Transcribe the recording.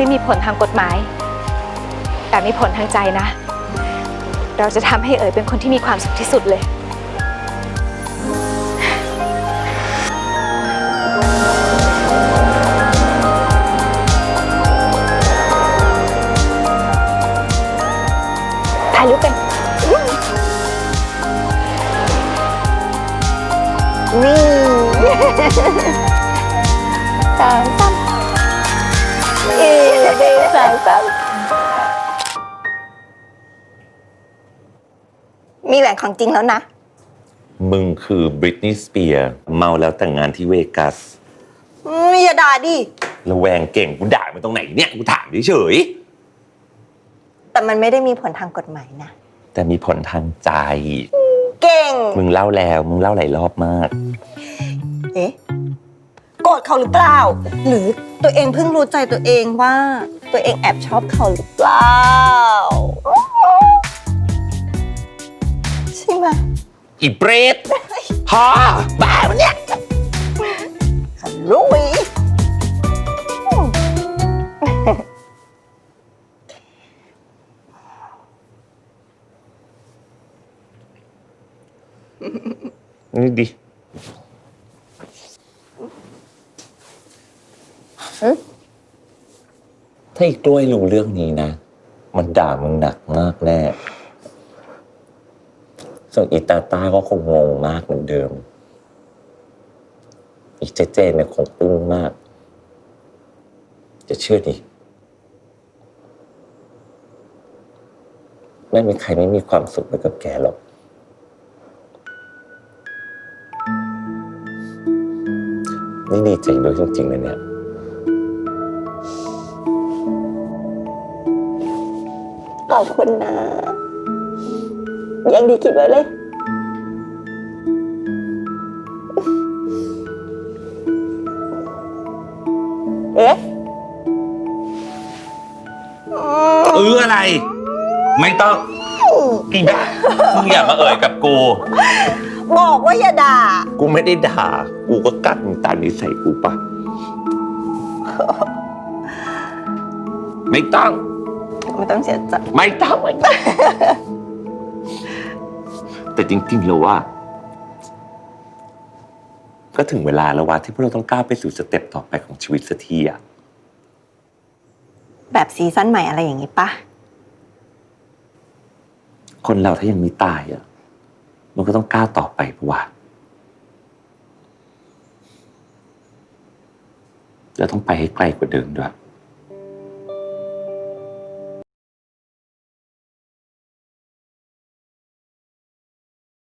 ไม่มีผลทางกฎหมาย แต่มีผลทางใจนะ เราจะทำให้เอ๋ยเป็นคนที่มีความสุขที่สุดเลย ถ่ายรูปกันนี่สามสาม อ๊ะสามสามมีแหล่งของจริงแล้วนะ มึงคือบริตนีย์สเปียร์เมาแล้วแต่งงานที่เวกัสอืมอย่าด่าดิ ระแวงเก่งกูด่ามันตรงไหนเนี่ยกูถามเฉยแต่มันไม่ได้มีผลทางกฎหมายนะ ๆแต่มีผลทางใจ เก่ง มึงเล่าแล้ว มึงเล่าหลายรอบมาก เอ๊ะ รธเขาหรือเปล่า หรือตัวเองเพิ่งรู้ใจตัวเองว่าตัวเองแอบชอบเขาหรือเปล่าใช่ไหมอีเบรดฮะบ้ามันเนี่ยฉันรู้อีนี่ดิ ถ้าอีกล้วยรู้เรื่องนี้นะ มันด่ามึงหนักมากแน่ ส่วนอีตาตาก็คงงงมากเหมือนเดิม อีเจเจเนี่ยคงอึ้งมาก จะเชื่อดิ ไม่มีใครไม่มีความสุขไปกับแกหรอกนี่ดีใจด้วยจริงๆเลยเนี่ย ขอบคุณนะ ยังดีคิดไว้เลย เอ๊ะเอออะไร ไม่ต้องอีบ้ามึงอย่ามาเอ่ยกับกู บอกว่าอย่าด่า กูไม่ได้ด่า กูก็กัดมึงตามนิสัยกูปะไม่ต้อง ไม่ต้องเสียใจไม่ต้องไม่ต้องแต่จริงๆแล้วว่า ก็ถึงเวลาแล้วว่าที่พวกเราต้องก้าวไปสู่สเต็ปต่อไปของชีวิตสักทีอะแบบซีซั่นใหม่อะไรอย่างนี้ปะคนเราถ้ายังไม่ตายอะมันก็ต้องก้าวต่อไปปะวะเราต้องไปให้ไกลกว่าเดิมด้วย